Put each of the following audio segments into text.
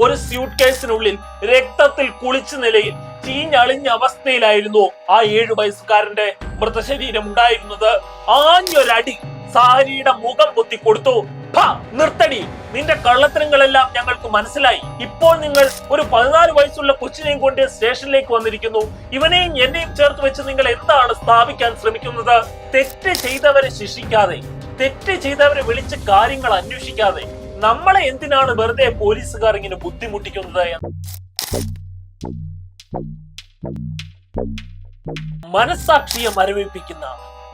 ഒരു സ്യൂട്ട് കേസിനുള്ളിൽ രക്തത്തിൽ കുളിച്ച നിലയിൽ ചീഞ്ഞളിഞ്ഞ അവസ്ഥയിലായിരുന്നു ആ ഏഴു വയസ്സുകാരന്റെ മൃതശരീരം ഉണ്ടായിരുന്നത്. ആഞ്ഞൊരടി സാരിയുടെ മുഖം പൊത്തി കൊടുത്തു. "ഫ, നിർത്തടി. നിന്റെ കള്ളത്തരങ്ങളെല്ലാം ഞങ്ങൾക്ക് മനസ്സിലായി. ഇപ്പോൾ നിങ്ങൾ ഒരു പതിനാല് വയസ്സുള്ള കൊച്ചിനെയും കൊണ്ട് സ്റ്റേഷനിലേക്ക് വന്നിരിക്കുന്നു. ഇവനെയും എന്നെയും ചേർത്ത് വെച്ച് നിങ്ങൾ എന്താണ് സ്ഥാപിക്കാൻ ശ്രമിക്കുന്നത്? തെറ്റ് ചെയ്തവരെ ശിക്ഷിക്കാതെ. തെറ്റ് ചെയ്തവരെ വിളിച്ച് കാര്യങ്ങൾ അന്വേഷിക്കാതെ. നമ്മളെ എന്തിനാണ് വെറുതെ പോലീസുകാർ ഇങ്ങനെ ബുദ്ധിമുട്ടിക്കുന്നത് മനസാക്ഷിയെ മരവിപ്പിക്കുന്ന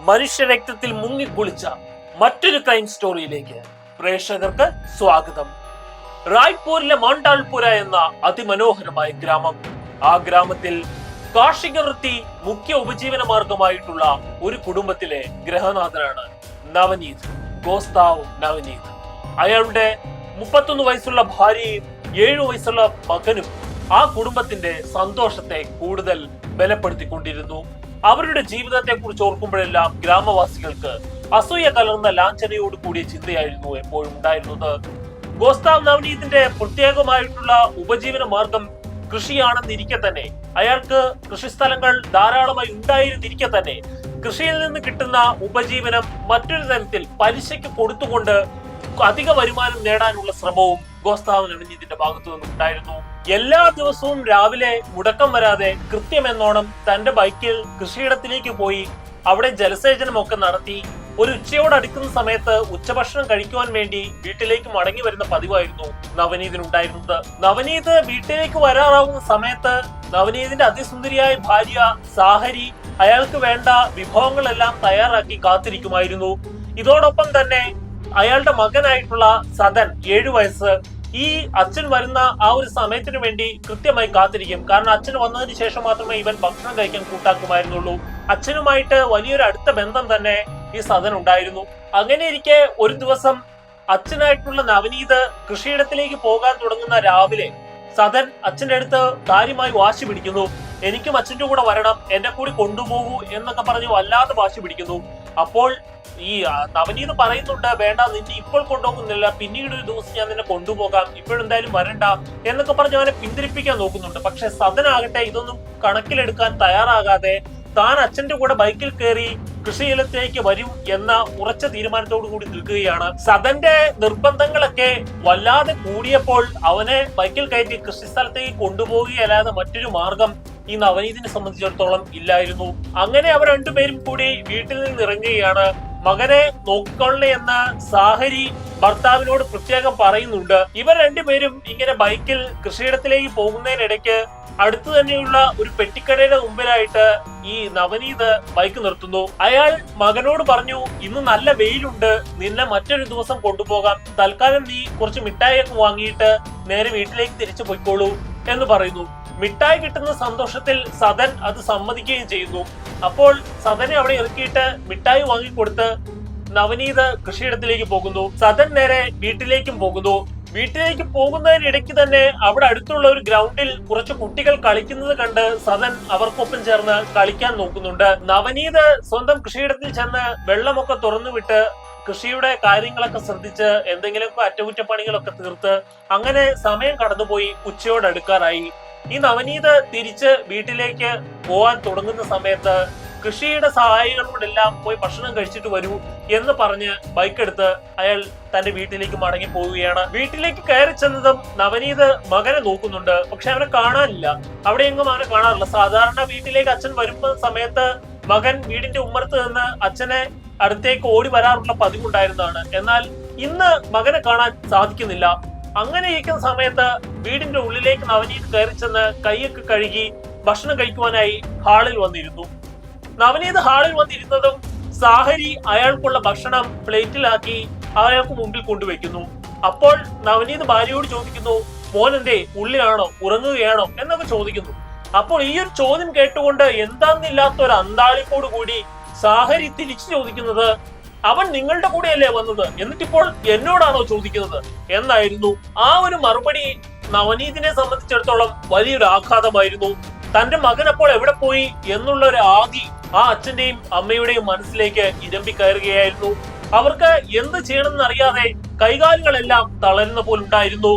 മനുഷ്യരക്തത്തിൽ മുങ്ങിക്കുളിച്ച മറ്റൊരു ക്രൈം സ്റ്റോറിയിലേക്ക് പ്രേക്ഷകർക്ക് സ്വാഗതം. റായ്പൂരിലെ മാണ്ടാൾപുര എന്ന അതിമനോഹരമായ ഗ്രാമം. ആ ഗ്രാമത്തിൽ കാർഷിക വൃത്തി മുഖ്യ ഉപജീവന മാർഗമായിട്ടുള്ള ഒരു കുടുംബത്തിലെ ഗ്രഹനാഥനാണ് നവനീത്. ഗോസ്താവ് നവനീത്. അയാളുടെ മുപ്പത്തൊന്ന് വയസ്സുള്ള ഭാര്യയും ഏഴു വയസ്സുള്ള മകനും ആ കുടുംബത്തിന്റെ സന്തോഷത്തെ കൂടുതൽ ബലപ്പെടുത്തിക്കൊണ്ടിരുന്നു. അവരുടെ ജീവിതത്തെ കുറിച്ച് ഓർക്കുമ്പോഴെല്ലാം ഗ്രാമവാസികൾക്ക് അസൂയ കലർന്ന ലാഞ്ചനയോട് കൂടിയ ചിന്തയായിരുന്നു എപ്പോഴും ഉണ്ടായിരുന്നത്. ഗോസ്താവ് നവനീതിന്റെ പ്രത്യേകമായിട്ടുള്ള ഉപജീവന മാർഗം കൃഷിയാണെന്നിരിക്കെ തന്നെ അയാൾക്ക് കൃഷിസ്ഥലങ്ങൾ ധാരാളമായി ഉണ്ടായിരുന്നിരിക്കെ തന്നെ കൃഷിയിൽ നിന്ന് കിട്ടുന്ന ഉപജീവനം മറ്റൊരു തരത്തിൽ പലിശയ്ക്ക് കൊടുത്തുകൊണ്ട് അധിക വരുമാനം നേടാനുള്ള ശ്രമവും ഗോസ്താവ് നവനീതിന്റെ ഭാഗത്തു നിന്നുണ്ടായിരുന്നു എല്ലാ ദിവസവും രാവിലെ മുടക്കം വരാതെ കൃത്യമെന്നോണം തന്റെ ബൈക്കിൽ കൃഷിയിടത്തിലേക്ക് പോയി അവിടെ ജലസേചനമൊക്കെ നടത്തി ഒരു ഉച്ചയോടടുക്കുന്ന സമയത്ത് ഉച്ചഭക്ഷണം കഴിക്കുവാൻ വേണ്ടി വീട്ടിലേക്ക് മടങ്ങി വരുന്ന പതിവായിരുന്നു നവനീതിനുണ്ടായിരുന്നത്. നവനീത് വീട്ടിലേക്ക് വരാറാവുന്ന സമയത്ത് നവനീതിന്റെ അതിസുന്ദരിയായ ഭാര്യ സാഹരി അയാൾക്ക് വേണ്ട വിഭവങ്ങളെല്ലാം തയ്യാറാക്കി കാത്തിരിക്കുമായിരുന്നു. ഇതോടൊപ്പം തന്നെ അയാളുടെ മകനായിട്ടുള്ള സദൻ ഏഴു വയസ്സ്. ഈ അച്ഛൻ വരുന്ന ആ ഒരു സമയത്തിന് വേണ്ടി കൃത്യമായി കാത്തിരിക്കും. കാരണം അച്ഛൻ വന്നതിന് ശേഷം മാത്രമേ ഇവൻ ഭക്ഷണം കഴിക്കാൻ കൂട്ടാക്കുമായിരുന്നുള്ളൂ. അച്ഛനുമായിട്ട് വലിയൊരു അടുത്ത ബന്ധം തന്നെ ഈ സദൻ ഉണ്ടായിരുന്നു. അങ്ങനെ ഇരിക്കെ ഒരു ദിവസം അച്ഛനായിട്ടുള്ള നവനീത് കൃഷിയിടത്തിലേക്ക് പോകാൻ തുടങ്ങുന്ന രാവിലെ സദൻ അച്ഛന്റെ അടുത്ത് കാര്യമായി വാശി പിടിക്കുന്നു. എനിക്കും അച്ഛന്റെ കൂടെ വരണം. എന്നെ കൂടി കൊണ്ടുപോകൂ എന്നൊക്കെ പറഞ്ഞ് വല്ലാതെ വാശി പിടിക്കുന്നു. അപ്പോൾ ഈ നവനീത് പറയുന്നുണ്ട് വേണ്ട നിന്നെ ഇപ്പോൾ കൊണ്ടുപോകുന്നില്ല. പിന്നീട് ഒരു ദിവസം ഞാൻ നിന്നെ കൊണ്ടുപോകാം. ഇപ്പോഴെന്തായാലും വരണ്ട. എന്നൊക്കെ പറഞ്ഞ് അവനെ പിന്തിരിപ്പിക്കാൻ നോക്കുന്നുണ്ട്. പക്ഷെ സദനാകട്ടെ ഇതൊന്നും കണക്കിലെടുക്കാൻ തയ്യാറാകാതെ താൻ അച്ഛന്റെ കൂടെ ബൈക്കിൽ കയറി കൃഷിയിലത്തേക്ക് വരും എന്ന ഉറച്ച തീരുമാനത്തോടു കൂടി നിൽക്കുകയാണ്. സദന്റെ നിർബന്ധങ്ങളൊക്കെ വല്ലാതെ കൂടിയപ്പോൾ അവനെ ബൈക്കിൽ കയറ്റി കൃഷിസ്ഥലത്തേക്ക് കൊണ്ടുപോവുകയല്ലാതെ മറ്റൊരു മാർഗം ഈ നവനീതിനെ സംബന്ധിച്ചിടത്തോളം ഇല്ലായിരുന്നു. അങ്ങനെ അവർ രണ്ടുപേരും കൂടി വീട്ടിൽ നിന്ന് ഇറങ്ങുകയാണ് മകനെ നോക്കിക്കൊള്ളേ എന്ന സാഹരി ഭർത്താവിനോട് പ്രത്യേകം പറയുന്നുണ്ട്. ഇവർ രണ്ടുപേരും ഇങ്ങനെ ബൈക്കിൽ കൃഷിയിടത്തിലേക്ക് പോകുന്നതിനിടയ്ക്ക് അടുത്തു തന്നെയുള്ള ഒരു പെട്ടിക്കടയുടെ മുമ്പിലായിട്ട് ഈ നവനീത് ബൈക്ക് നിർത്തുന്നു. അയാൾ മകനോട് പറഞ്ഞു ഇന്ന് നല്ല വെയിലുണ്ട്. നിന്നെ മറ്റൊരു ദിവസം കൊണ്ടുപോകാം. തൽക്കാലം നീ കുറച്ച് മിഠായിയൊക്കെ വാങ്ങിയിട്ട് നേരെ വീട്ടിലേക്ക് തിരിച്ചു പോയിക്കോളൂ എന്ന് പറയുന്നു. മിഠായി കിട്ടുന്ന സന്തോഷത്തിൽ സദൻ അത് സമ്മതിക്കുകയും ചെയ്യുന്നു. അപ്പോൾ സദനെ അവിടെ ഇറക്കിയിട്ട് മിഠായി വാങ്ങിക്കൊടുത്ത് നവനീത് കൃഷിയിടത്തിലേക്ക് പോകുന്നു. സദൻ നേരെ വീട്ടിലേക്കും പോകുന്നു. വീട്ടിലേക്ക് പോകുന്നതിനിടയ്ക്ക് തന്നെ അവിടെ അടുത്തുള്ള ഒരു ഗ്രൗണ്ടിൽ കുറച്ച് കുട്ടികൾ കളിക്കുന്നത് കണ്ട് സദൻ അവർക്കൊപ്പം ചേർന്ന് കളിക്കാൻ നോക്കുന്നുണ്ട്. നവനീത് സ്വന്തം കൃഷിയിടത്തിൽ ചെന്ന് വെള്ളമൊക്കെ തുറന്നു വിട്ട് കൃഷിയുടെ കാര്യങ്ങളൊക്കെ ശ്രദ്ധിച്ച് എന്തെങ്കിലുമൊക്കെ അറ്റകുറ്റപ്പണികളൊക്കെ തീർത്ത് അങ്ങനെ സമയം കടന്നുപോയി ഉച്ചയോടെ അടുക്കാറായി. ഈ നവനീത് തിരിച്ച് വീട്ടിലേക്ക് പോവാൻ തുടങ്ങുന്ന സമയത്ത് കൃഷിയുടെ സഹായികളോടെല്ലാം പോയി ഭക്ഷണം കഴിച്ചിട്ട് വരൂ എന്ന് പറഞ്ഞ് ബൈക്ക് എടുത്ത് അയാൾ തന്റെ വീട്ടിലേക്ക് മടങ്ങി പോവുകയാണ്. വീട്ടിലേക്ക് കയറി ചെന്നതും നവനീത് മകനെ നോക്കുന്നുണ്ട്. പക്ഷെ അവനെ കാണാനില്ല. അവിടെ എങ്ങും അവനെ കാണാറില്ല. സാധാരണ വീട്ടിലേക്ക് അച്ഛൻ വരുമ്പോൾ സമയത്ത് മകൻ വീടിന്റെ ഉമ്മറത്ത് നിന്ന് അച്ഛനെ അടുത്തേക്ക് ഓടി വരാറുള്ള പതിവുണ്ടായിരുന്നതാണ്. എന്നാൽ ഇന്ന് മകനെ കാണാൻ സാധിക്കുന്നില്ല. അങ്ങനെ ഇരിക്കുന്ന സമയത്ത് വീടിന്റെ ഉള്ളിലേക്ക് നവനീത് കയറി ചെന്ന് കൈയൊക്കെ കഴുകി ഭക്ഷണം കഴിക്കുവാനായി ഹാളിൽ വന്നിരുന്നു. നവനീത് ഹാളിൽ വന്നിരുന്നതും സാഹരി അയാൾക്കുള്ള ഭക്ഷണം പ്ലേറ്റിലാക്കി അയാൾക്ക് മുമ്പിൽ കൊണ്ടുവയ്ക്കുന്നു. അപ്പോൾ നവനീത് ഭാര്യയോട് ചോദിക്കുന്നു മോനെന്തേ ഉള്ളിലാണോ? ഉറങ്ങുകയാണോ? എന്നൊക്കെ ചോദിക്കുന്നു. അപ്പോൾ ഈ ഒരു ചോദ്യം കേട്ടുകൊണ്ട് എന്താന്നില്ലാത്ത ഒരു അന്താളിപ്പോട് കൂടി സാഹരി തിരിച്ചു ചോദിക്കുന്നത് അവൻ നിങ്ങളുടെ കൂടെയല്ലേ വന്നത്? എന്നിട്ടിപ്പോൾ എന്നോടാണോ ചോദിക്കുന്നത്? എന്നായിരുന്നു ആ ഒരു മറുപടി നവനീതിനെ സംബന്ധിച്ചിടത്തോളം വലിയൊരു ആഘാതമായിരുന്നു. തന്റെ മകൻ അപ്പോൾ എവിടെ പോയി എന്നുള്ള ഒരു ആദി ആ അച്ഛന്റെയും അമ്മയുടെയും മനസ്സിലേക്ക് ഇരമ്പി കയറുകയായിരുന്നു. അവർക്ക് എന്ത് ചെയ്യണമെന്ന് അറിയാതെ കൈകാലുകളെല്ലാം തളരുന്ന പോലുണ്ടായിരുന്നു.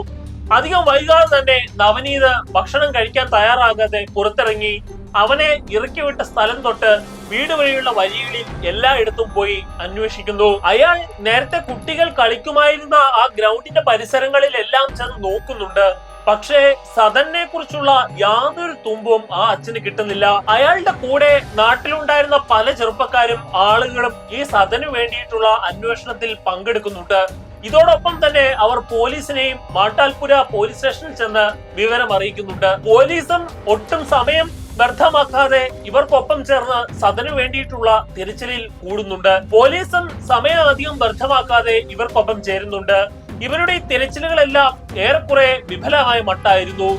അധികം വൈകാതെ തന്നെ നവനീത് ഭക്ഷണം കഴിക്കാൻ തയ്യാറാകാതെ പുറത്തിറങ്ങി അവനെ ഇറക്കി വിട്ട സ്ഥലം തൊട്ട് വീട് വഴിയുള്ള വഴികളിൽ എല്ലായിടത്തും പോയി അന്വേഷിക്കുന്നു. അയാൾ നേരത്തെ കുട്ടികൾ കളിക്കുമായിരുന്ന ആ ഗ്രൗണ്ടിന്റെ പരിസരങ്ങളിലെല്ലാം ചെന്ന് നോക്കുന്നുണ്ട്. പക്ഷേ സദനെ കുറിച്ചുള്ള യാതൊരു തുമ്പും ആ അച്ഛന് കിട്ടുന്നില്ല. അയാളുടെ കൂടെ നാട്ടിലുണ്ടായിരുന്ന പല ചെറുപ്പക്കാരും ആളുകളും ഈ സദനു വേണ്ടിയിട്ടുള്ള അന്വേഷണത്തിൽ പങ്കെടുക്കുന്നുണ്ട്. ഇതോടൊപ്പം തന്നെ അവർ പോലീസിനെയും മാട്ടാൽപുര പോലീസ് സ്റ്റേഷനിൽ ചെന്ന് വിവരം അറിയിക്കുന്നുണ്ട്. പോലീസും ഒട്ടും സമയം വ്യർത്ഥമാക്കാതെ ഇവർക്കൊപ്പം ചേർന്ന് സദനു വേണ്ടിയിട്ടുള്ള തിരച്ചിലിൽ കൂടുന്നുണ്ട്. പോലീസും സമയം അധികം വ്യർത്ഥമാക്കാതെ ഇവർക്കൊപ്പം ചേരുന്നുണ്ട്. ഇവരുടെ ഈ തിരച്ചിലുകളെല്ലാം ഏറെക്കുറെ വിഫലമായ മട്ടായിരുന്നു.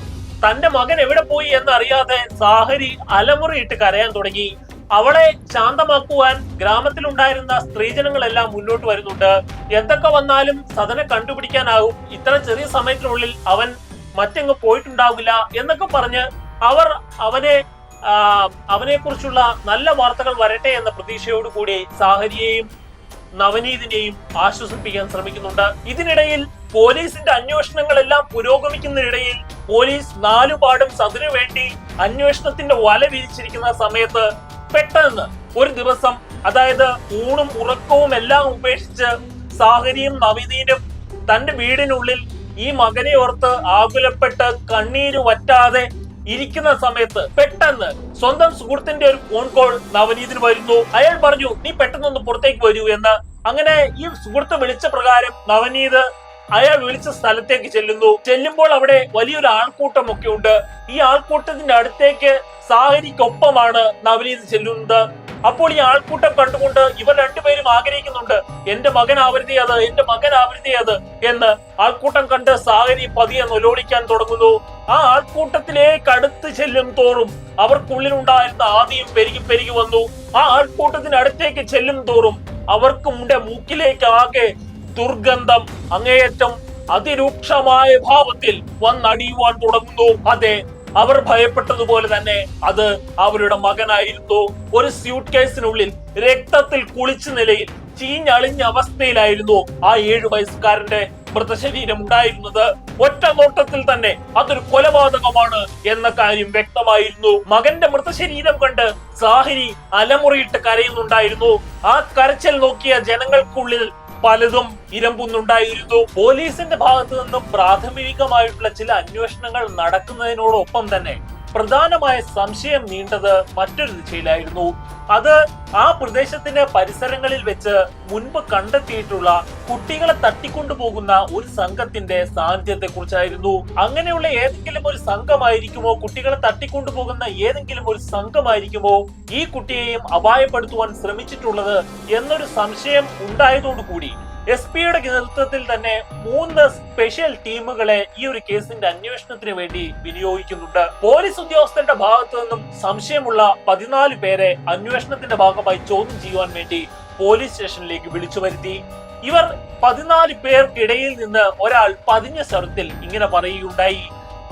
തന്റെ മകൻ എവിടെ പോയി എന്നറിയാതെ സാഹരി അലമുറയിട്ട് കരയാൻ തുടങ്ങി. അവളെ ശാന്തമാക്കുവാൻ ഗ്രാമത്തിലുണ്ടായിരുന്ന സ്ത്രീജനങ്ങളെല്ലാം മുന്നോട്ട് വരുന്നുണ്ട്. എന്തൊക്കെ വന്നാലും സദനെ കണ്ടുപിടിക്കാനാവും ഇത്ര ചെറിയ സമയത്തിനുള്ളിൽ അവൻ മറ്റെങ്ങ് പോയിട്ടുണ്ടാവില്ല എന്നൊക്കെ പറഞ്ഞ് അവർ അവനെ അവനെ കുറിച്ചുള്ള നല്ല വാർത്തകൾ വരട്ടെ എന്ന പ്രതീക്ഷയോടുകൂടി സാഹരിയെയും നവനീതിനെയും ആശ്വസിപ്പിക്കാൻ ശ്രമിക്കുന്നുണ്ട്. ഇതിനിടയിൽ പോലീസിന്റെ അന്വേഷണങ്ങളെല്ലാം പുരോഗമിക്കുന്നതിനിടയിൽ പോലീസ് നാലുപാടും സതിനു വേണ്ടി അന്വേഷണത്തിന്റെ വല വിരിച്ചിരിക്കുന്ന സമയത്ത് പെട്ടെന്ന് ഒരു ദിവസം അതായത് ഊണും ഉറക്കവും എല്ലാം ഉപേക്ഷിച്ച് സാഹരിയും നവീനീനും തന്റെ വീടിനുള്ളിൽ ഈ മകനെ ഓർത്ത് ആകുലപ്പെട്ട് കണ്ണീര് വറ്റാതെ ഇരിക്കുന്ന സമയത്ത് പെട്ടെന്ന് സ്വന്തം സുഹൃത്തിന്റെ ഒരു ഫോൺ കോൾ നവനീതിന് വരുന്നു. അയാൾ പറഞ്ഞു നീ പെട്ടെന്നൊന്ന് പുറത്തേക്ക് വരൂ എന്ന്. അങ്ങനെ ഈ സുഹൃത്ത് വിളിച്ച പ്രകാരം നവനീത് അയാൾ വിളിച്ച സ്ഥലത്തേക്ക് ചെല്ലുന്നു. ചെല്ലുമ്പോൾ അവിടെ വലിയൊരു ആൾക്കൂട്ടം ഒക്കെ ഉണ്ട്. ഈ ആൾക്കൂട്ടത്തിന്റെ അടുത്തേക്ക് സാഹരിക്കൊപ്പമാണ് നവനീത് ചെല്ലുന്നത്. അപ്പോൾ ഈ ആൾക്കൂട്ടം കണ്ടുകൊണ്ട് ഇവർ രണ്ടുപേരും ആഗ്രഹിക്കുന്നുണ്ട് എന്റെ മകൻ ആവരുതേ അത് എന്റെ മകൻ ആവരുതേ അത് എന്ന്. ആൾക്കൂട്ടം കണ്ട് സാഹരി പതിയെ നൊലോടിക്കാൻ തുടങ്ങുന്നു. ആ ആൾക്കൂട്ടത്തിലേക്ക് അടുത്ത് ചെല്ലും തോറും അവർക്കുള്ളിലുണ്ടായിരുന്ന ആദ്യം പെരുകി പെരുകി വന്നു. ആ ആൾക്കൂട്ടത്തിന് അടുത്തേക്ക് ചെല്ലും തോറും അവർക്ക് മുന്റെ മൂക്കിലേക്ക് ആകെ ദുർഗന്ധം അങ്ങേയറ്റം അതിരൂക്ഷമായ ഭാവത്തിൽ വന്നടിയുവാൻ തുടങ്ങുന്നു. അതെ അവർ ഭയപ്പെട്ടതുപോലെ തന്നെ അത് അവരുടെ മകനായിരുന്നു. ഒരു സ്യൂട്ട് കേസിനുള്ളിൽ രക്തത്തിൽ കുളിച്ച നിലയിൽ ചീഞ്ഞളിഞ്ഞ അവസ്ഥയിലായിരുന്നു ആ ഏഴു വയസ്സുകാരന്റെ മൃതശരീരം ഉണ്ടായിരുന്നത് ഒറ്റ നോട്ടത്തിൽ തന്നെ അതൊരു കൊലപാതകമാണ് എന്ന കാര്യം വ്യക്തമായിരുന്നു. മകന്റെ മൃതശരീരം കണ്ട് സാഹിരി അലമുറിയിട്ട് കരയുന്നുണ്ടായിരുന്നു. ആ കരച്ചൽ നോക്കിയ ജനങ്ങൾക്കുള്ളിൽ പലതും ഇരമ്പുന്നുണ്ടായിരുന്നു പോലീസിന്റെ ഭാഗത്തു നിന്നും പ്രാഥമികമായിട്ടുള്ള ചില അന്വേഷണങ്ങൾ നടക്കുന്നതിനോടൊപ്പം തന്നെ പ്രധാനമായ സംശയം നീണ്ടത് മറ്റൊരു ദിശയിലായിരുന്നു. അത് ആ പ്രദേശത്തിന്റെ പരിസരങ്ങളിൽ വെച്ച് മുൻപ് കണ്ടെത്തിയിട്ടുള്ള കുട്ടികളെ തട്ടിക്കൊണ്ടുപോകുന്ന ഒരു സംഘത്തിന്റെ സാന്നിധ്യത്തെ കുറിച്ചായിരുന്നു അങ്ങനെയുള്ള ഏതെങ്കിലും ഒരു സംഘമായിരിക്കുമോ? കുട്ടികളെ തട്ടിക്കൊണ്ടുപോകുന്ന ഏതെങ്കിലും ഒരു സംഘമായിരിക്കുമോ? ഈ കുട്ടിയെയും അപായപ്പെടുത്തുവാൻ ശ്രമിച്ചിട്ടുള്ളത് എന്നൊരു സംശയം ഉണ്ടായതോടുകൂടി എസ് പിയുടെ നേതൃത്വത്തിൽ തന്നെ മൂന്ന് സ്പെഷ്യൽ ടീമുകളെ ഈ ഒരു കേസിന്റെ അന്വേഷണത്തിന് വേണ്ടി വിനിയോഗിക്കുന്നുണ്ട്. പോലീസ് ഉദ്യോഗസ്ഥരുടെ ഭാഗത്തു നിന്നും സംശയമുള്ള പതിനാല് പേരെ അന്വേഷണത്തിന്റെ ഭാഗമായി ചോദ്യം ചെയ്യുവാൻ വേണ്ടി പോലീസ് സ്റ്റേഷനിലേക്ക് വിളിച്ചു വരുത്തി. ഇവർ പതിനാല് പേർക്കിടയിൽ നിന്ന് ഒരാൾ പതിഞ്ഞ സ്വരത്തിൽ ഇങ്ങനെ പറയുകയുണ്ടായി.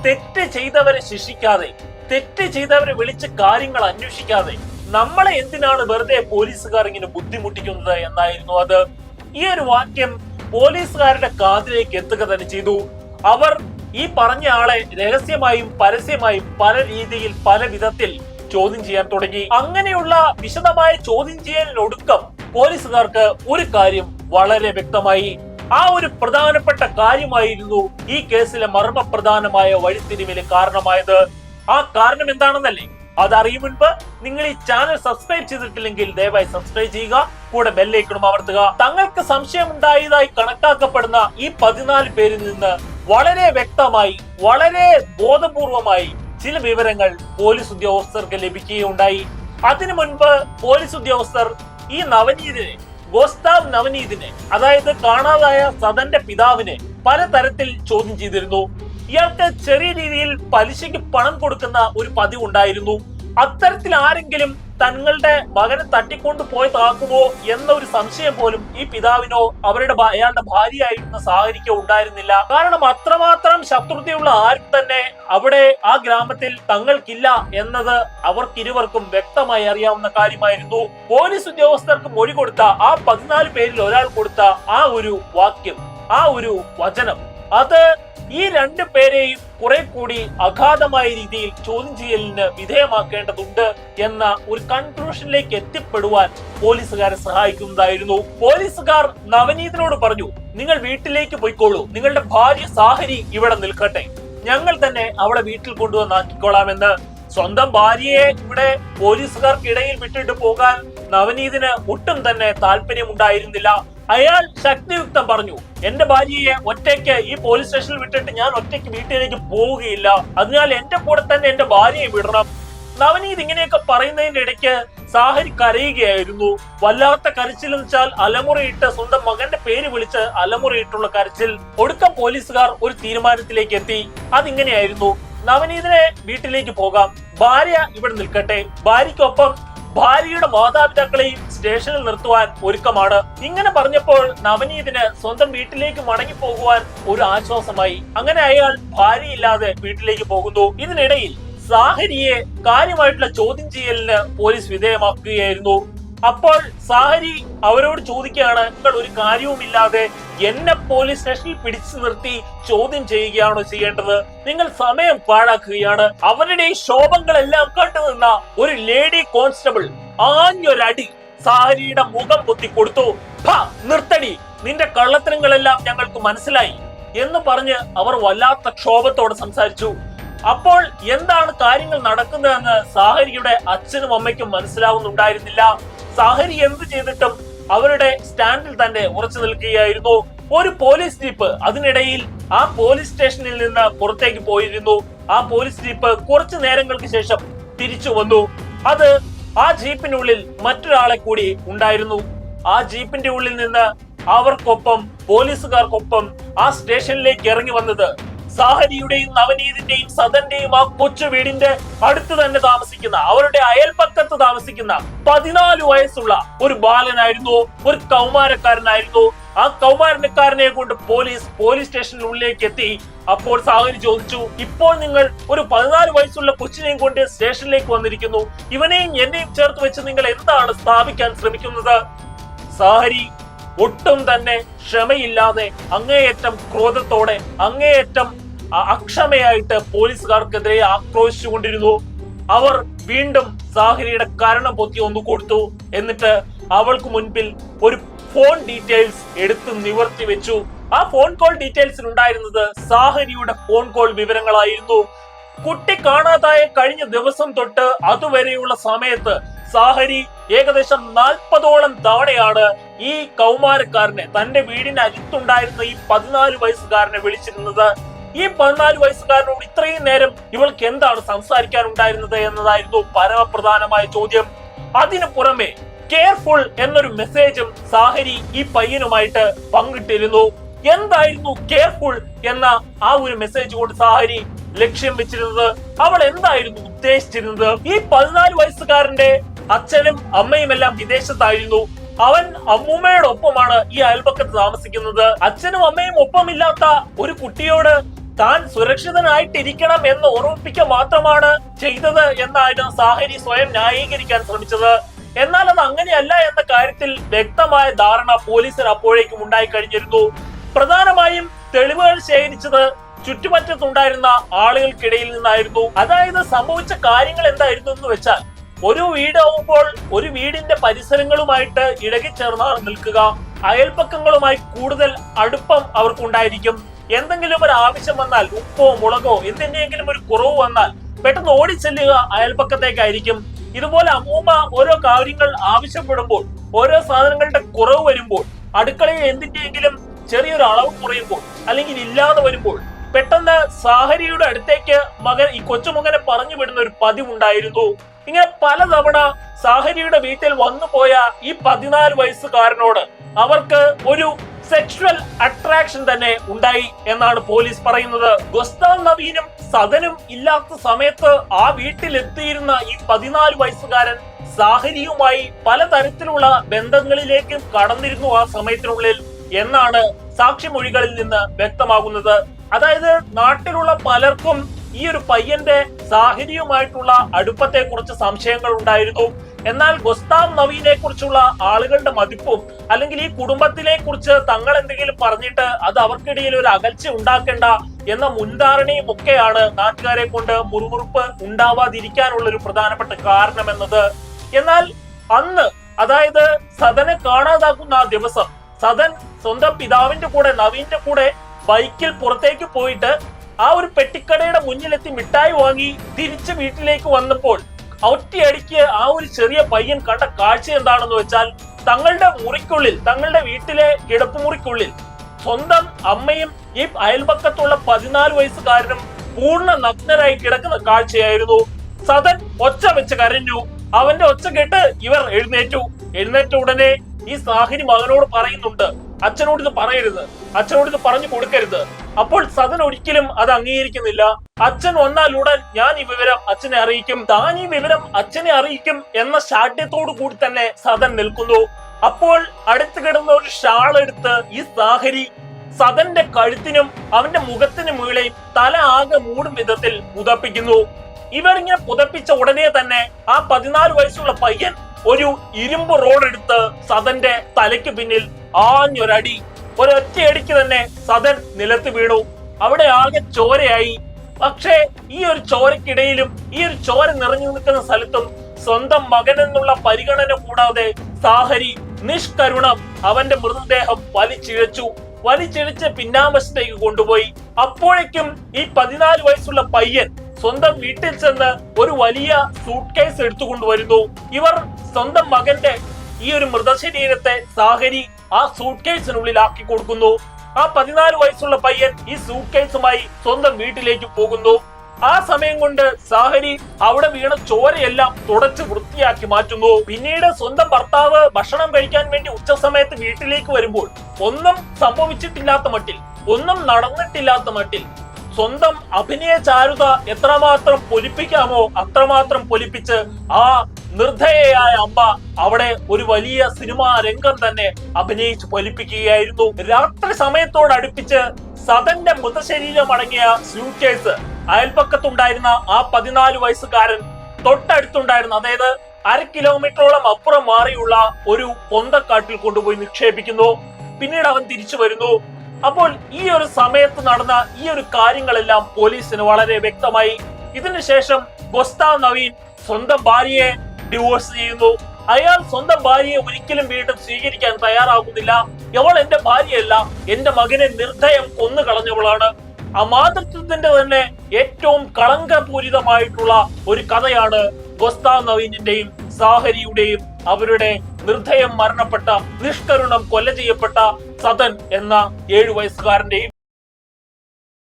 തെറ്റ് ചെയ്തവരെ ശിക്ഷിക്കാതെ തെറ്റ് ചെയ്തവരെ വിളിച്ച് കാര്യങ്ങൾ അന്വേഷിക്കാതെ നമ്മളെ എന്തിനാണ് വെറുതെ പോലീസുകാർ ഇങ്ങനെ ബുദ്ധിമുട്ടിക്കുന്നത്? എന്നായിരുന്നു അത്. ഈ ഒരു വാക്യം പോലീസുകാരുടെ കാതിലേക്ക് എത്തുക തന്നെ ചെയ്തു. അവർ ഈ പറഞ്ഞ ആളെ രഹസ്യമായും പരസ്യമായും പല രീതിയിൽ പല വിധത്തിൽ ചോദ്യം ചെയ്യാൻ തുടങ്ങി. അങ്ങനെയുള്ള വിശദമായ ചോദ്യം ചെയ്യലിനൊടുക്കം പോലീസുകാർക്ക് ഒരു കാര്യം വളരെ വ്യക്തമായി. ആ ഒരു പ്രധാനപ്പെട്ട കാര്യമായിരുന്നു ഈ കേസിലെ മർമ്മപ്രധാനമായ വഴിത്തിരിവിന് കാരണമായത്. ആ കാരണം എന്താണെന്നല്ലേ അതറിയും മുൻപ് നിങ്ങൾ ഈ ചാനൽ സബ്സ്ക്രൈബ് ചെയ്തിട്ടില്ലെങ്കിൽ ദയവായി സബ്സ്ക്രൈബ് ചെയ്യുക കൂടെ ബെല്ലേക്കണം അമർത്തുക. തങ്ങൾക്ക് സംശയമുണ്ടായതായി കണക്കാക്കപ്പെടുന്ന ഈ പതിനാല് പേരിൽ നിന്ന് വളരെ വ്യക്തമായി വളരെ ബോധപൂർവമായി ചില വിവരങ്ങൾ പോലീസ് ഉദ്യോഗസ്ഥർക്ക് ലഭിക്കുകയുണ്ടായി. അതിനു മുൻപ് പോലീസ് ഉദ്യോഗസ്ഥർ ഈ നവനീതിനെ ഗോസ്താവ് നവനീതിനെ അതായത് കാണാതായ സദന്റെ പിതാവിനെ പലതരത്തിൽ ചോദ്യം ചെയ്തിരുന്നു. ഇയാൾക്ക് ചെറിയ രീതിയിൽ പലിശയ്ക്ക് പണം കൊടുക്കുന്ന ഒരു പതിവ് ഉണ്ടായിരുന്നു അത്തരത്തിൽ ആരെങ്കിലും തങ്ങളുടെ മകനെ തട്ടിക്കൊണ്ടു പോയതാക്കുമോ എന്ന ഒരു സംശയം പോലും ഈ പിതാവിനോ അവരുടെ അയാളുടെ ഭാര്യയായിരുന്ന സാഹചര്യം ഉണ്ടായിരുന്നില്ല. കാരണം അത്രമാത്രം ശത്രുതയുള്ള ആരും തന്നെ അവിടെ ആ ഗ്രാമത്തിൽ തങ്ങൾക്കില്ല എന്നത് അവർക്കിരുവർക്കും വ്യക്തമായി അറിയാവുന്ന കാര്യമായിരുന്നു. പോലീസ് ഉദ്യോഗസ്ഥർക്ക് മൊഴി കൊടുത്ത ആ പതിനാല് പേരിൽ ഒരാൾ കൊടുത്ത ആ ഒരു വാക്യം ആ ഒരു വചനം അത് ഈ രണ്ട് പേരെയും കുറെ കൂടി അഗാധമായ രീതിയിൽ ചോദ്യം ചെയ്യലിന് വിധേയമാക്കേണ്ടതുണ്ട് എന്ന ഒരു കൺക്ലൂഷനിലേക്ക് എത്തിപ്പെടുവാൻ പോലീസുകാരെ സഹായിക്കുന്നതായിരുന്നു. പോലീസുകാർ നവനീതിനോട് പറഞ്ഞു നിങ്ങൾ വീട്ടിലേക്ക് പോയിക്കോളൂ. നിങ്ങളുടെ ഭാര്യ സാഹരി ഇവിടെ നിൽക്കട്ടെ. ഞങ്ങൾ തന്നെ അവളെ വീട്ടിൽ കൊണ്ടുവന്നാക്കിക്കോളാമെന്ന്. സ്വന്തം ഭാര്യയെ ഇവിടെ പോലീസുകാർക്കിടയിൽ വിട്ടിട്ട് പോകാൻ നവനീതിന് ഒട്ടും തന്നെ താല്പര്യമുണ്ടായിരുന്നില്ല. അയാൾ ശക്തിയുക്തം പറഞ്ഞു എന്റെ ഭാര്യയെ ഒറ്റയ്ക്ക് ഈ പോലീസ് സ്റ്റേഷനിൽ വിട്ടിട്ട് ഞാൻ ഒറ്റയ്ക്ക് വീട്ടിലേക്ക് പോവുകയില്ല. അതിനാൽ എന്റെ കൂടെ തന്നെ എന്റെ ഭാര്യയെ വിടണം. നവനീത് ഇങ്ങനെയൊക്കെ പറയുന്നതിന്റെ ഇടയ്ക്ക് സാഹരി കരയുകയായിരുന്നു. വല്ലാത്ത കരച്ചിൽ എന്ന് വെച്ചാൽ അലമുറയിട്ട് സ്വന്തം മകന്റെ പേര് വിളിച്ച് അലമുറയിട്ടുള്ള കരച്ചിൽ. ഒടുക്കം പോലീസുകാർ ഒരു തീരുമാനത്തിലേക്ക് എത്തി. അതിങ്ങനെയായിരുന്നു. നവനീതിനെ വീട്ടിലേക്ക് പോകാം. ഭാര്യ ഇവിടെ നിൽക്കട്ടെ. ഭാര്യയ്ക്കൊപ്പം ഭാര്യയുടെ മാതാപിതാക്കളെയും സ്റ്റേഷനിൽ നിർത്തുവാൻ ഒരുക്കമാണ്. ഇങ്ങനെ പറഞ്ഞപ്പോൾ നവനീതിന് സ്വന്തം വീട്ടിലേക്ക് മടങ്ങി പോകുവാൻ ഒരു ആശ്വാസമായി. അങ്ങനെ അയാൾ ഭാര്യയില്ലാതെ വീട്ടിലേക്ക് പോകുന്നു. ഇതിനിടയിൽ സാഹരിയെ കാര്യമായിട്ടുള്ള ചോദ്യം ചെയ്യലിന് പോലീസ് വിധേയമാക്കുകയായിരുന്നു. അപ്പോൾ സാഹരി അവരോട് ചോദിക്കുകയാണ് നിങ്ങൾ ഒരു കാര്യവുമില്ലാതെ എന്നെ പോലീസ് സ്റ്റേഷനിൽ പിടിച്ചു നിർത്തി ചോദ്യം ചെയ്യുകയാണോ ചെയ്യേണ്ടത്? നിങ്ങൾ സമയം പാഴാക്കുകയാണ്. അവരുടെ ഈ ശോഭങ്ങളെല്ലാം കണ്ടു നിന്ന ഒരു ലേഡി കോൺസ്റ്റബിൾ ആഞ്ഞൊരടി സാഹരിയുടെ മുഖം പൊത്തി കൊടുത്തു. "ഫ, നിർത്തടി. നിന്റെ കള്ളത്തരങ്ങളെല്ലാം ഞങ്ങൾക്ക് മനസ്സിലായി എന്ന് പറഞ്ഞ് അവർ വല്ലാത്ത ക്ഷോഭത്തോടെ സംസാരിച്ചു. അപ്പോൾ എന്താണ് കാര്യങ്ങൾ നടക്കുന്നതെന്ന് സാഹരിയുടെ അച്ഛനും അമ്മയ്ക്കും മനസ്സിലാവുന്നുണ്ടായിരുന്നില്ല. സാഹരി എന്ത് ചെയ്തിട്ടും അവരുടെ സ്റ്റാൻഡിൽ തന്നെ ഉറച്ചു നിൽക്കുകയായിരുന്നു. ഒരു പോലീസ് ജീപ്പ് അതിനിടയിൽ ആ പോലീസ് സ്റ്റേഷനിൽ നിന്ന് പുറത്തേക്ക് പോയിരുന്നു. ആ പോലീസ് ജീപ്പ് കുറച്ചു നേരങ്ങൾക്ക് ശേഷം തിരിച്ചു വന്നു. അത് ആ ജീപ്പിനുള്ളിൽ മറ്റൊരാളെ കൂടി ഉണ്ടായിരുന്നു. ആ ജീപ്പിന്റെ ഉള്ളിൽ നിന്ന് അവർക്കൊപ്പം പോലീസുകാർക്കൊപ്പം ആ സ്റ്റേഷനിലേക്ക് ഇറങ്ങി വന്നത് സാഹരിയുടെയും നവനീതിന്റെയും സദന്റെയും ആ കൊച്ചു വീടിന്റെ അടുത്ത് തന്നെ താമസിക്കുന്ന അവരുടെ അയൽപക്കത്ത് താമസിക്കുന്ന പതിനാല് വയസ്സുള്ള ഒരു ബാലനായിരുന്നു ഒരു കൗമാരക്കാരനായിരുന്നു. ആ കൗമാരക്കാരനെ കൊണ്ട് പോലീസ് പോലീസ് സ്റ്റേഷനുള്ളിലേക്ക് എത്തി. അപ്പോൾ സാഹരി ചോദിച്ചു ഇപ്പോൾ നിങ്ങൾ ഒരു പതിനാല് വയസ്സുള്ള കൊച്ചിനെയും കൊണ്ട് സ്റ്റേഷനിലേക്ക് വന്നിരിക്കുന്നു. ഇവനെയും എന്നെയും ചേർത്ത് വെച്ച് നിങ്ങൾ എന്താണ് സ്ഥാപിക്കാൻ ശ്രമിക്കുന്നത്? സാഹരി ഒട്ടും തന്നെ ക്ഷമയില്ലാതെ അങ്ങേയറ്റം ക്രോധത്തോടെ അങ്ങേയറ്റം അക്ഷമയായിട്ട് പോലീസുകാർക്കെതിരെ ആക്രോശിച്ചുകൊണ്ടിരുന്നു. അവർ വീണ്ടും സാഹരിയുടെ കാരണം പൊത്തി ഒന്ന് കൊടുത്തു. എന്നിട്ട് അവൾക്ക് മുൻപിൽ ഒരു ഫോൺ ഡീറ്റെയിൽസ് എടുത്ത് നിവർത്തി വെച്ചു. ആ ഫോൺ കോൾ ഡീറ്റെയിൽസിൽ ഉണ്ടായിരുന്നത് സാഹരിയുടെ ഫോൺ കോൾ വിവരങ്ങളായിരുന്നു. കുട്ടി കാണാതായ കഴിഞ്ഞ ദിവസം തൊട്ട് അതുവരെയുള്ള സമയത്ത് സാഹരി ഏകദേശം നാൽപ്പതോളം തവണയാണ് ഈ കൗമാരക്കാരനെ തന്റെ വീടിന് അടുത്തുണ്ടായിരുന്ന ഈ പതിനാല് വയസ്സുകാരനെ വിളിച്ചിരുന്നത്. ഈ പതിനാല് വയസ്സുകാരനോട് ഇത്രയും നേരം ഇവൾക്ക് എന്താണ് സംസാരിക്കാനുണ്ടായിരുന്നത് എന്നതായിരുന്നു പരമപ്രധാനമായ ചോദ്യം. അതിനു പുറമെ കെയർഫുൾ എന്നൊരു മെസ്സേജും സാഹരി ഈ പയ്യനുമായിട്ട് പങ്കിട്ടിരുന്നു. എന്തായിരുന്നു കെയർഫുൾ എന്ന ആ ഒരു മെസ്സേജ് കൊണ്ട് സാഹരി ലക്ഷ്യം വെച്ചിരുന്നത്? അവൾ എന്തായിരുന്നു ഉദ്ദേശിച്ചിരുന്നത്? ഈ പതിനാല് വയസ്സുകാരന്റെ അച്ഛനും അമ്മയും എല്ലാം വിദേശത്തായിരുന്നു. അവൻ അമ്മൂമ്മയുടെ ഒപ്പമാണ് ഈ അയൽപക്കത്ത് താമസിക്കുന്നത്. അച്ഛനും അമ്മയും ഒപ്പമില്ലാത്ത ഒരു കുട്ടിയോട് താൻ സുരക്ഷിതനായിട്ടിരിക്കണം എന്ന് ഓർമ്മിപ്പിക്കുക മാത്രമാണ് ചെയ്തത് എന്നായിരുന്നു സാഹരി സ്വയം ന്യായീകരിക്കാൻ ശ്രമിച്ചത്. എന്നാൽ അത് അങ്ങനെയല്ല എന്ന കാര്യത്തിൽ വ്യക്തമായ ധാരണ പോലീസിന് അപ്പോഴേക്കും ഉണ്ടായി കഴിഞ്ഞിരുന്നു. പ്രധാനമായും തെളിവുകൾ ശേഖരിച്ചത് ചുറ്റുപറ്റത്തുണ്ടായിരുന്ന ആളുകൾക്കിടയിൽ നിന്നായിരുന്നു. അതായത് സംഭവിച്ച കാര്യങ്ങൾ എന്തായിരുന്നു എന്ന് വെച്ചാൽ ഒരു വീടാവുമ്പോൾ ഒരു വീടിന്റെ പരിസരങ്ങളുമായിട്ട് ഇടകിച്ചേർന്നാണ് നിൽക്കുക. അയൽപ്പക്കങ്ങളുമായി കൂടുതൽ അടുപ്പം അവർക്കുണ്ടായിരിക്കും. എന്തെങ്കിലും ഒരു ആവശ്യം വന്നാൽ ഉപ്പോ മുളകോ എന്തിന്റെയെങ്കിലും ഒരു കുറവ് വന്നാൽ പെട്ടെന്ന് ഓടിച്ചെല്ലുക അയൽപ്പക്കത്തേക്കായിരിക്കും ഇതുപോലെ അമ്മൂമ്മ ഓരോ കാര്യങ്ങൾ ആവശ്യപ്പെടുമ്പോൾ ഓരോ സാധനങ്ങളുടെ കുറവ് വരുമ്പോൾ അടുക്കളയിൽ എന്തിന്റെയെങ്കിലും ചെറിയൊരു അളവ് കുറയുമ്പോൾ അല്ലെങ്കിൽ ഇല്ലാതെ വരുമ്പോൾ പെട്ടെന്ന് സാഹരിയുടെ അടുത്തേക്ക് മകൻ ഈ കൊച്ചുമകനെ പറഞ്ഞു വിടുന്ന ഒരു പതിവുണ്ടായിരുന്നു. ഇങ്ങനെ പലതവണ സാഹരിയുടെ വീട്ടിൽ വന്നു പോയ ഈ പതിനാല് വയസ്സുകാരനോട് അവർക്ക് ഒരു സെക്ഷുവൽ അട്രാക്ഷൻ തന്നെ ഉണ്ടായി എന്നാണ് പോലീസ് പറയുന്നത്. ഗുസ്താവ് നവീനും സദനും ഇല്ലാത്ത സമയത്ത് ആ വീട്ടിലെത്തിയിരുന്ന ഈ പതിനാല് വയസ്സുകാരൻ സാഹരിയുമായി പലതരത്തിലുള്ള ബന്ധങ്ങളിലേക്കും കടന്നിരുന്നു ആ സമയത്തിനുള്ളിൽ എന്നാണ് സാക്ഷിമൊഴികളിൽ നിന്ന് വ്യക്തമാകുന്നത്. അതായത് നാട്ടിലുള്ള പലർക്കും ഈ ഒരു പയ്യന്റെ സാഹചര്യവുമായിട്ടുള്ള അടുപ്പത്തെ കുറിച്ച് സംശയങ്ങൾ ഉണ്ടായിരുന്നു. എന്നാൽ ഗുസ്താവ് നവീനെ കുറിച്ചുള്ള ആളുകളുടെ മതിപ്പും അല്ലെങ്കിൽ ഈ കുടുംബത്തിനെ കുറിച്ച് തങ്ങൾ എന്തെങ്കിലും പറഞ്ഞിട്ട് അത് അവർക്കിടയിൽ ഒരു അകൽച്ച ഉണ്ടാക്കേണ്ട എന്ന മുൻധാരണയും ഒക്കെയാണ് നാട്ടുകാരെ കൊണ്ട് മുറുമുറുപ്പ് ഉണ്ടാവാതിരിക്കാനുള്ള ഒരു പ്രധാനപ്പെട്ട കാരണം എന്നത് എന്നാൽ അന്ന് അതായത് സദനെ കാണാതാക്കുന്ന ആ ദിവസം സദൻ സ്വന്തം പിതാവിന്റെ കൂടെ നവീന്റെ കൂടെ ബൈക്കിൽ പുറത്തേക്ക് പോയിട്ട് ആ ഒരു പെട്ടിക്കടയുടെ മുന്നിലെത്തി മിഠായി വാങ്ങി തിരിച്ച് വീട്ടിലേക്ക് വന്നപ്പോൾ ഒറ്റയടിക്ക് ആ ഒരു ചെറിയ പയ്യൻ കണ്ട കാഴ്ച എന്താണെന്ന് വെച്ചാൽ തങ്ങളുടെ മുറിക്കുള്ളിൽ തങ്ങളുടെ വീട്ടിലെ കിടപ്പുമുറിക്കുള്ളിൽ സ്വന്തം അമ്മയും ഈ അയൽപക്കത്തുള്ള പതിനാല് വയസ്സുകാരനും പൂർണ നഗ്നരായി കിടക്കുന്ന കാഴ്ചയായിരുന്നു. സദൻ ഒച്ച വെച്ച് കരഞ്ഞു. അവന്റെ ഒച്ച കേട്ട് ഇവർ എഴുന്നേറ്റു. എഴുന്നേറ്റ ഉടനെ ഈ സാഹിനി മകനോട് പറയുന്നുണ്ട് അച്ഛനോട് ഇത് പറയരുത്. അച്ഛനോട് ഇത് പറഞ്ഞു കൊടുക്കരുത്. അപ്പോൾ സദൻ ഒരിക്കലും അത് അംഗീകരിക്കുന്നില്ല. അച്ഛൻ വന്നാൽ ഉടൻ ഞാൻ ഈ വിവരം അച്ഛനെ അറിയിക്കും. താൻ ഈ വിവരം അച്ഛനെ അറിയിക്കും എന്ന ശാഠ്യത്തോടു കൂടി തന്നെ സദൻ നിൽക്കുന്നു. അപ്പോൾ അടുത്ത് കിടന്ന ഒരു ഷാൾ എടുത്ത് ഈ സാഹരി സദന്റെ കഴുത്തിനും അവന്റെ മുഖത്തിനും മുകളിൽ തല ആകെ മൂടും വിധത്തിൽ പുതപ്പിക്കുന്നു. ഇവർ ഇങ്ങനെ പുതപ്പിച്ച ഉടനെ തന്നെ ആ പതിനാല് വയസ്സുള്ള പയ്യൻ ഒരു ഇരുമ്പ് റോഡ് എടുത്ത് സദന്റെ തലയ്ക്ക് പിന്നിൽ ആഞ്ഞൊരടി. ഒരൊറ്റയടിക്ക് തന്നെ സദൻ നിലത്ത് വീണു. അവിടെ ആകെ ചോരയായി. പക്ഷേ ഈ ഒരു ചോരക്കിടയിലും ഈ ഒരു ചോര നിറഞ്ഞു നിൽക്കുന്ന സ്ഥലത്തും സ്വന്തം മകൻ എന്നുള്ള പരിഗണന കൂടാതെ സാഹരി നിഷ്കരുണം അവന്റെ മൃതദേഹം വലിച്ചിഴച്ചു. വലിച്ചിഴച്ച് പിന്നാമ്പശത്തേക്ക് കൊണ്ടുപോയി. അപ്പോഴേക്കും ഈ പതിനാല് വയസ്സുള്ള പയ്യൻ സ്വന്തം വീട്ടിൽ ചെന്ന് ഒരു വലിയ സൂട്ട് കേസ് എടുത്തുകൊണ്ടുവരുന്നു ഇവർ സ്വന്തം മകന്റെ ഈ ഒരു മൃതശരീരത്തെ സാഹരി ആ സൂട്ട് കേസിനുള്ളിൽ ആക്കി കൊടുക്കുന്നു. ആ പതിനാല് വയസ്സുള്ള പയ്യൻ ഈ സൂട്ട് കേസുമായി സ്വന്തം വീട്ടിലേക്ക് പോകുന്നു. ആ സമയം കൊണ്ട് സാഹരി അവിടെ വീണ ചോരയെല്ലാം തുടച്ച് വൃത്തിയാക്കി മാറ്റുന്നു. പിന്നീട് സ്വന്തം ഭർത്താവ് ഭക്ഷണം കഴിക്കാൻ വേണ്ടി ഉച്ച സമയത്ത് വീട്ടിലേക്ക് വരുമ്പോൾ ഒന്നും സംഭവിച്ചിട്ടില്ലാത്ത മട്ടിൽ ഒന്നും നടന്നിട്ടില്ലാത്ത മട്ടിൽ സ്വന്തം അഭിനയ ചാരുത എത്രമാത്രം പൊലിപ്പിക്കാമോ അത്രമാത്രം പൊലിപ്പിച്ച് ആ നിർദ്ധയയായ അമ്മ അവിടെ ഒരു വലിയ സിനിമാ രംഗം തന്നെ അഭിനയിച്ച് പൊലിപ്പിക്കുകയായിരുന്നു. രാത്രി സമയത്തോടടുപ്പിച്ച് സദന്റെ മൃതശരീരം അടങ്ങിയ സ്യൂട്ട്കേസ് അയൽപ്പക്കത്തുണ്ടായിരുന്ന ആ പതിനാല് വയസ്സുകാരൻ തൊട്ടടുത്തുണ്ടായിരുന്ന. അതായത് അര കിലോമീറ്ററോളം അപ്പുറം മാറിയുള്ള ഒരു പൊന്തക്കാട്ടിൽ കൊണ്ടുപോയി നിക്ഷേപിക്കുന്നു. പിന്നീട് അവൻ തിരിച്ചു വരുന്നു. അപ്പോൾ ഈ ഒരു സമയത്ത് നടന്ന ഈ ഒരു കാര്യങ്ങളെല്ലാം പോലീസിന് വളരെ വ്യക്തമായി. ഇതിനുശേഷം ഗൊസ്താവ് നവീൻ സ്വന്തം ഭാര്യയെ ഡിവോഴ്സ് ചെയ്യുന്നു. അയാൾ സ്വന്തം ഭാര്യയെ ഒരിക്കലും വീണ്ടും സ്വീകരിക്കാൻ തയ്യാറാകുന്നില്ല. അവൾ എന്റെ ഭാര്യയല്ല എന്റെ മകനെ നിർദ്ദയം കൊന്നു കളഞ്ഞവളാണ്. ആ മാതൃത്വത്തിന്റെ തന്നെ ഏറ്റവും കളങ്കപൂരിതമായിട്ടുള്ള ഒരു കഥയാണ് ഗോസ്താവ് നവീനിന്റെയും സാഹരിയുടെയും അവരുടെ നിർദ്ധയം മരണപ്പെട്ട നിഷ്കരുണം കൊല ചെയ്യപ്പെട്ട സദൻ എന്ന ഏഴു വയസ്സുകാരന്റെയും